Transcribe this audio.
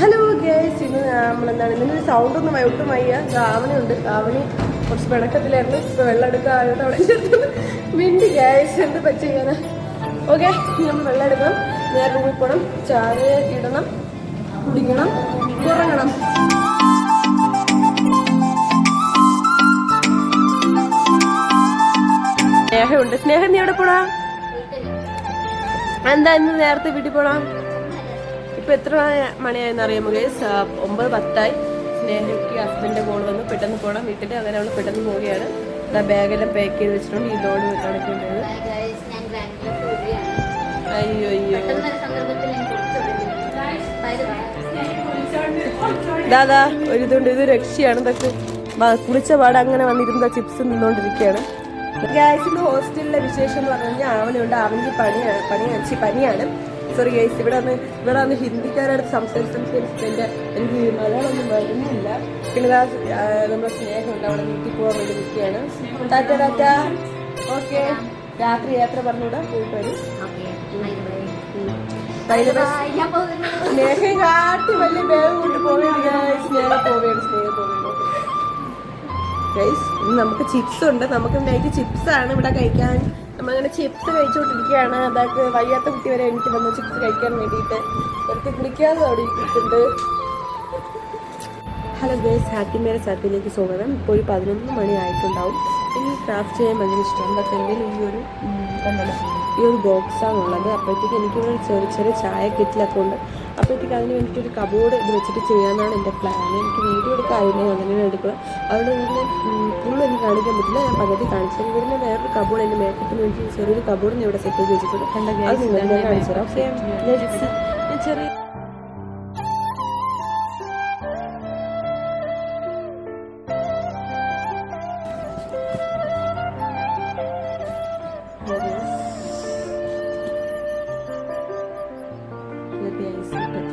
Hello guys ഇന്ന് നമ്മളെന്താണ് ഇതിനൊരു സൗണ്ട് ഒന്നും ഒട്ടും വയ്യ. ഉണ്ട് ഗാവണി കുറച്ച് പിണക്കത്തിലായിരുന്നു. ഇപ്പൊ വെള്ളം എടുക്കാനായിട്ട് അവിടെ മിണ്ടി ഗേസ് എന്ത് പറ്റിയാണ് ഓക്കെ നമ്മൾ വെള്ളം എടുക്കണം. നേരെ റൂമിൽ പോകണം ചായ ഇടണം. കുടിക്കണം. ഉറങ്ങണം. സ്നേഹമുണ്ട്. സ്നേഹം നീ എവിടെ പോടാ എന്താ ഇന്ന് നേരത്തെ വീട്ടിൽ പോടാ ഇപ്പൊ എത്ര മണിയായെന്ന് അറിയാമോ ഗൈസ് ഒമ്പത് പത്തായി. സ്നേഹയ്ക്ക് ഹസ്ബൻഡിന്റെ കോൾ വന്നു. പെട്ടെന്ന് പോകണം വീട്ടിൽ അങ്ങനെ അവൾ പെട്ടെന്ന് പോവുകയാണ്. ആ ബാഗെല്ലാം പാക്ക് ചെയ്ത് വെച്ചിട്ടുണ്ട്. ഈ ലോഡ് ബാംഗ്ലൂർ പോവുകയാണ്. അയ്യോ അയ്യോ. ദാദാ ഒരു ഇതുണ്ട് ഇത് രക്ഷയാണ്. ഇതൊക്കെ കുളിച്ച പാട് അങ്ങനെ വന്നിരുന്ന ചിപ്സ് നിന്നോണ്ടിരിക്കുകയാണ് ഗൈസിന്റെ ഹോസ്റ്റലിലെ വിശേഷം എന്ന് പറഞ്ഞു കഴിഞ്ഞാൽ അവനുണ്ട്. അവന്റെ പണിയാണ് പണി പനിയാണ്. സോറി ഗൈസ് ഇവിടെ വന്ന് ഇവിടെ വന്ന് ഹിന്ദിക്കാരോട് സംസാരിച്ച് സംസാരിച്ചിട്ട് എന്റെ എനിക്ക് മലയാളമൊന്നും വരുന്നില്ല. പിന്നെ നമ്മുടെ സ്നേഹമുണ്ട്. അവിടെ വീട്ടിൽ പോകാൻ വേണ്ടി നിൽക്കുകയാണ്. Tata tata. ഓക്കെ. രാത്രി യാത്ര പറഞ്ഞുകൂടാ പോയിട്ട് വരും. സ്നേഹം കാട്ടി വലിയ വേഗം കൊണ്ട് പോവുകയാണ്. സ്നേഹം പോവുകയാണ് സ്നേഹം പോവുകയാണ് ഗൈസ് ഇന്ന് നമുക്ക് ചിപ്സ് ഉണ്ട്. നമുക്ക് നൈറ്റ് ചിപ്സ് ആണ് ഇവിടെ കഴിക്കാൻ. നമ്മളിങ്ങനെ ചിപ്സ് കഴിച്ചുകൊണ്ടിരിക്കുകയാണ്. അതായത് വയ്യാത്ത കുട്ടി വരെ എനിക്ക് വന്ന് ചിപ്സ് കഴിക്കാൻ വേണ്ടിയിട്ട്. എനിക്ക് കുളിക്കാതെ അവിടെ ഇരിക്കുന്നുണ്ട്. ഹലോ ഗേസ് ഹാറ്റിമേരെ ചാറ്റിലേക്ക് സ്വാഗതം. ഇപ്പോൾ ഒരു പതിനൊന്ന് മണി ആയിട്ടുണ്ടാവും. എനിക്ക് ക്രാഫ്റ്റ് ചെയ്യാൻ ഭയങ്കര ഇഷ്ടമാണ്. പക്ഷേ എന്റെ ഈ ഒരു ഈ ഒരു ബോക്സാണ് ഉള്ളത്. അപ്പോഴത്തേക്ക് എനിക്കിവിടെ ചെറിയ ചെറിയ ചായ കിറ്റിലൊക്കെ ഉണ്ട് അപ്പോഴത്തേക്ക് അതിന് വേണ്ടിയിട്ട് ഒരു കബോർഡ് ഇത് വെച്ചിട്ട് ചെയ്യാമെന്നാണ് എന്റെ പ്ലാൻ എനിക്ക് വീഡിയോ എടുക്കാമായിരുന്നു അങ്ങനെ എടുക്കുക അതുകൊണ്ട് ഇങ്ങനെ ഫുള്ള് എനിക്ക് കാണിക്കാൻ പറ്റില്ല. ഞാൻ പകുതി കാണിച്ചത് ഇവിടുന്ന് വേറൊരു കബോർഡ് എന്റെ മേക്കപ്പിന് വേണ്ടി ചെറിയൊരു കബോർഡ് ഞാൻ ഇവിടെ സെറ്റ് ചെയ്ത് വെച്ചിട്ടുണ്ട്. അത് നിങ്ങൾ കാണിച്ചു തരാം. ഓക്കെ ചെറിയ with.